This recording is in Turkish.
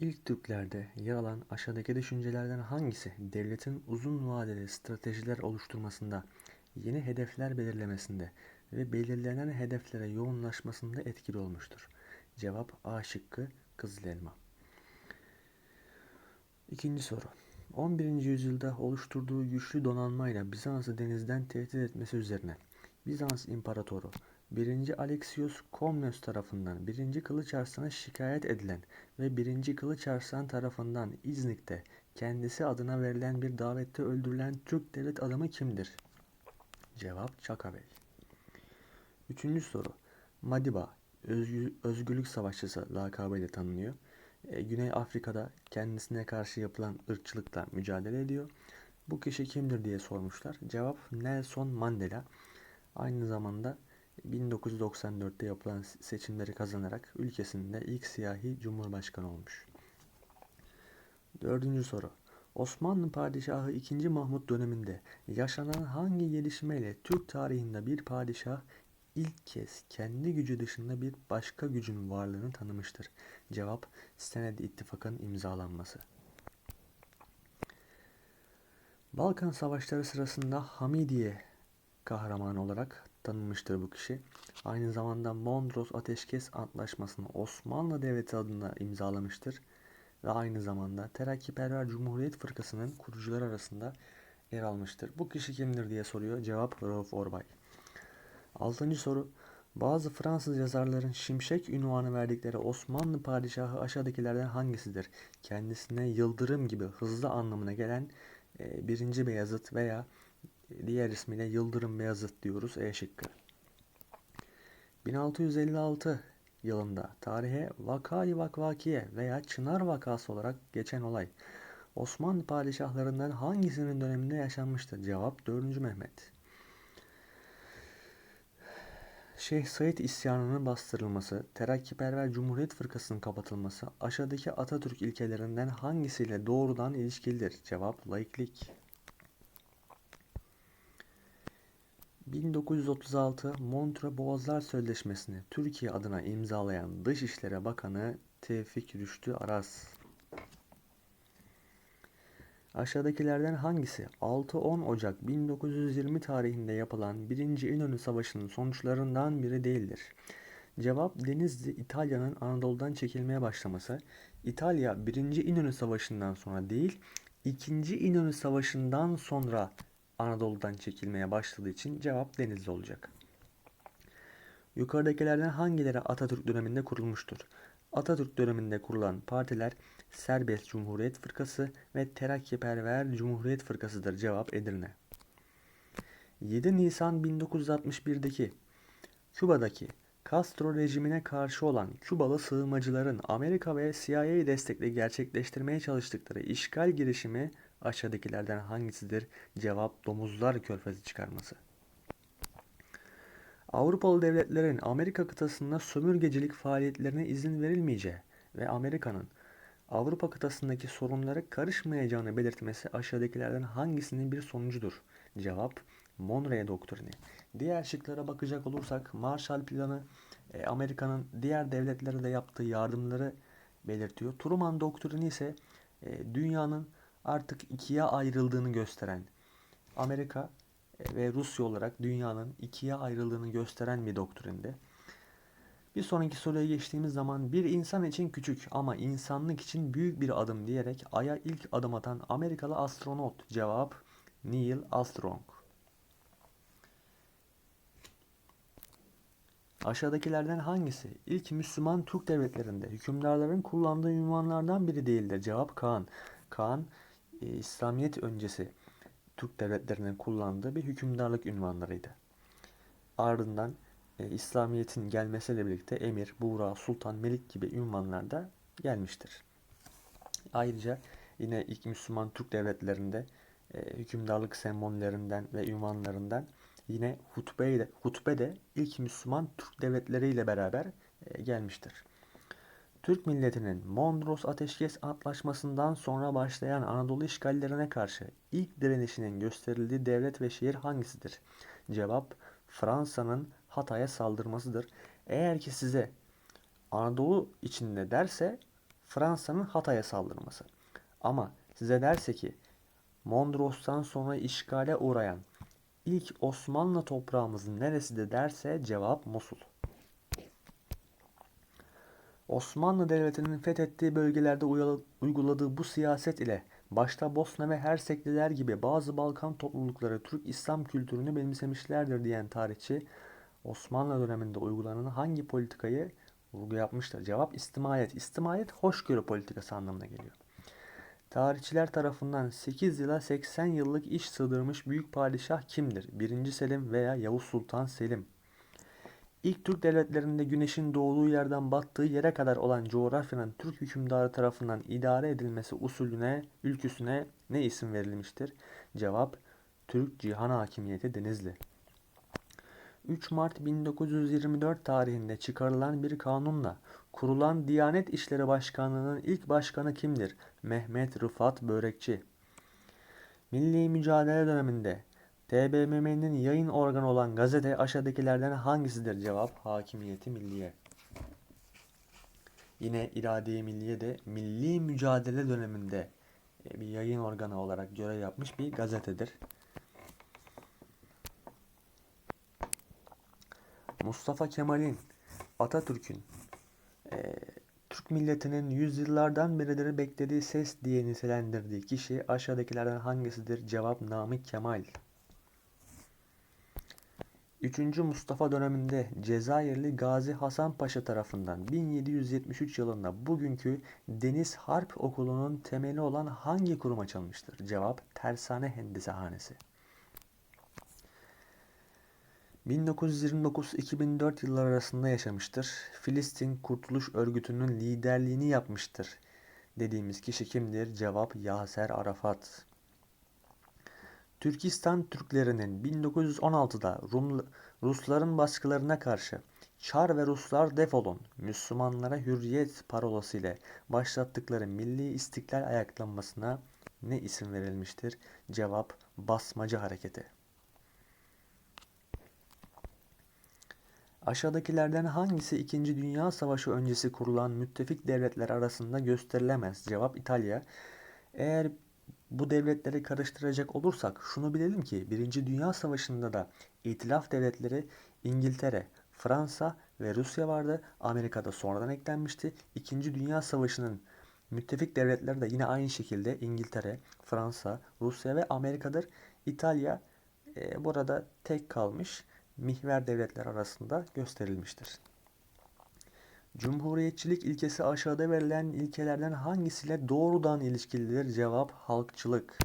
İlk Türklerde yer alan aşağıdaki düşüncelerden hangisi devletin uzun vadeli stratejiler oluşturmasında, yeni hedefler belirlemesinde ve belirlenen hedeflere yoğunlaşmasında etkili olmuştur? Cevap A şıkkı Kızıl Elma. İkinci soru. 11. yüzyılda oluşturduğu güçlü donanmayla Bizans'ı denizden tehdit etmesi üzerine Bizans İmparatoru 1. Alexios Komnenos tarafından 1. Kılıç Arslan'a şikayet edilen ve 1. Kılıç Arslan tarafından İznik'te kendisi adına verilen bir davette öldürülen Türk devlet adamı kimdir? Cevap Çaka Bey. Üçüncü soru. Madiba, özgü- özgürlük savaşçısı lakabıyla tanınıyor. E, Güney Afrika'da kendisine karşı yapılan ırkçılıkla mücadele ediyor. Bu kişi kimdir diye sormuşlar. Cevap Nelson Mandela. Aynı zamanda 1994'te yapılan seçimleri kazanarak ülkesinde ilk siyahi cumhurbaşkanı olmuş. Dördüncü soru. Osmanlı Padişahı II. Mahmut döneminde yaşanan hangi gelişmeyle Türk tarihinde bir padişah ilk kez kendi gücü dışında bir başka gücün varlığını tanımıştır? Cevap Senedi İttifakı'nın imzalanması. Balkan Savaşları sırasında Hamidiye kahramanı olarak tanınmıştır bu kişi. Aynı zamanda Mondros Ateşkes Antlaşması'nı Osmanlı Devleti adına imzalamıştır ve aynı zamanda Terakkiperver Cumhuriyet Fırkası'nın kurucuları arasında yer almıştır. Bu kişi kimdir diye soruyor. Cevap Rauf Orbay. Altıncı soru. Bazı Fransız yazarların Şimşek ünvanı verdikleri Osmanlı padişahı aşağıdakilerden hangisidir? Kendisine yıldırım gibi hızlı anlamına gelen e, 1. Beyazıt veya diğer ismiyle Yıldırım Beyazıt diyoruz E şıkkı. 1656 yılında tarihe Vakayı Vakvakiye veya Çınar Vakası olarak geçen olay Osmanlı padişahlarından hangisinin döneminde yaşanmıştır? Cevap 4. Mehmet. Şeyh Said isyanının bastırılması, Terakkiperver Cumhuriyet Fırkası'nın kapatılması aşağıdaki Atatürk ilkelerinden hangisiyle doğrudan ilişkilidir? Cevap laiklik. 1936 Montreux Boğazlar Sözleşmesi'ni Türkiye adına imzalayan Dışişleri Bakanı Tevfik Rüştü Aras. Aşağıdakilerden hangisi 6-10 Ocak 1920 tarihinde yapılan 1. İnönü Savaşı'nın sonuçlarından biri değildir? Cevap Denizli İtalya'nın Anadolu'dan çekilmeye başlaması. İtalya 1. İnönü Savaşı'ndan sonra değil 2. İnönü Savaşı'ndan sonra Anadolu'dan çekilmeye başladığı için cevap Denizli olacak. Yukarıdakilerden hangileri Atatürk döneminde kurulmuştur? Atatürk döneminde kurulan partiler Serbest Cumhuriyet Fırkası ve Terakkiperver Cumhuriyet Fırkası'dır. Cevap Edirne. 7 Nisan 1961'deki Küba'daki Castro rejimine karşı olan Kübalı sığınmacıların Amerika ve CIA destekle gerçekleştirmeye çalıştıkları işgal girişimi aşağıdakilerden hangisidir? Cevap domuzlar körfezi çıkarması. Avrupalı devletlerin Amerika kıtasında sömürgecilik faaliyetlerine izin verilmeyeceği ve Amerika'nın Avrupa kıtasındaki sorunlara karışmayacağını belirtmesi aşağıdakilerden hangisinin bir sonucudur? Cevap Monroe Doktrini. Diğer şıklara bakacak olursak Marshall Planı e, Amerika'nın diğer devletlere de yaptığı yardımları belirtiyor. Truman Doktrini ise e, dünyanın artık ikiye ayrıldığını gösteren Amerika e, ve Rusya olarak dünyanın ikiye ayrıldığını gösteren bir doktrindi. Bir sonraki soruya geçtiğimiz zaman bir insan için küçük ama insanlık için büyük bir adım diyerek Ay'a ilk adım atan Amerikalı astronot cevap Neil Armstrong. Aşağıdakilerden hangisi ilk Müslüman Türk devletlerinde hükümdarların kullandığı ünvanlardan biri değildir? Cevap Kaan. Kaan e, İslamiyet öncesi Türk devletlerinin kullandığı bir hükümdarlık ünvanlarıydı. Ardından e, İslamiyet'in gelmesiyle birlikte Emir, Buğra, Sultan, Melik gibi ünvanlar da gelmiştir. Ayrıca yine ilk Müslüman Türk devletlerinde e, hükümdarlık sembollerinden ve ünvanlarından yine hutbe de, hutbe de ilk Müslüman Türk devletleriyle beraber e, gelmiştir. Türk milletinin Mondros Ateşkes Antlaşması'ndan sonra başlayan Anadolu işgallerine karşı ilk direnişinin gösterildiği devlet ve şehir hangisidir? Cevap Fransa'nın Hatay'a saldırmasıdır. Eğer ki size Anadolu içinde derse Fransa'nın Hatay'a saldırması. Ama size derse ki Mondros'tan sonra işgale uğrayan ilk Osmanlı toprağımızın neresidir derse cevap Musul. Osmanlı Devleti'nin fethettiği bölgelerde uyguladığı bu siyaset ile başta Bosna ve Hersekliler gibi bazı Balkan toplulukları Türk İslam kültürünü benimsemişlerdir diyen tarihçi Osmanlı döneminde uygulanan hangi politikayı vurgu yapmıştır? Cevap istimayet. İstimayet hoşgörü politikası anlamına geliyor. Tarihçiler tarafından 8 yıla 80 yıllık iş sığdırmış büyük padişah kimdir? 1. Selim veya Yavuz Sultan Selim. İlk Türk devletlerinde güneşin doğduğu yerden battığı yere kadar olan coğrafyanın Türk hükümdarı tarafından idare edilmesi usulüne, ülküsüne ne isim verilmiştir? Cevap Türk Cihan Hakimiyeti Denizli. 3 Mart 1924 tarihinde çıkarılan bir kanunla kurulan Diyanet İşleri Başkanlığı'nın ilk başkanı kimdir? Mehmet Rıfat Börekçi. Milli mücadele döneminde TBMM'nin yayın organı olan gazete aşağıdakilerden hangisidir? Cevap Hakimiyeti Milliye. Yine İrade-i Milliye de milli mücadele döneminde e, bir yayın organı olarak görev yapmış bir gazetedir. Mustafa Kemal'in, Atatürk'ün, e, Türk milletinin yüzyıllardan beridir beklediği ses diye nitelendirdiği kişi aşağıdakilerden hangisidir? Cevap Namık Kemal. 3. Mustafa döneminde Cezayirli Gazi Hasan Paşa tarafından 1773 yılında bugünkü Deniz Harp Okulu'nun temeli olan hangi kurum açılmıştır? Cevap Tersane Hendesehanesi. 1929-2004 yılları arasında yaşamıştır. Filistin Kurtuluş Örgütü'nün liderliğini yapmıştır. Dediğimiz kişi kimdir? Cevap Yaser Arafat. Türkistan Türklerinin 1916'da Rum, Rusların baskılarına karşı Çar ve Ruslar defolun, Müslümanlara hürriyet parolası ile başlattıkları milli istiklal ayaklanmasına ne isim verilmiştir? Cevap Basmacı Hareketi. Aşağıdakilerden hangisi 2. Dünya Savaşı öncesi kurulan müttefik devletler arasında gösterilemez? Cevap İtalya. Eğer bu devletleri karıştıracak olursak şunu bilelim ki 1. Dünya Savaşı'nda da İtilaf devletleri İngiltere, Fransa ve Rusya vardı. Amerika'da sonradan eklenmişti. 2. Dünya Savaşı'nın müttefik devletleri de yine aynı şekilde İngiltere, Fransa, Rusya ve Amerika'dır. İtalya e, burada tek kalmış mihver devletler arasında gösterilmiştir. Cumhuriyetçilik ilkesi aşağıda verilen ilkelerden hangisiyle doğrudan ilişkilidir? Cevap halkçılık.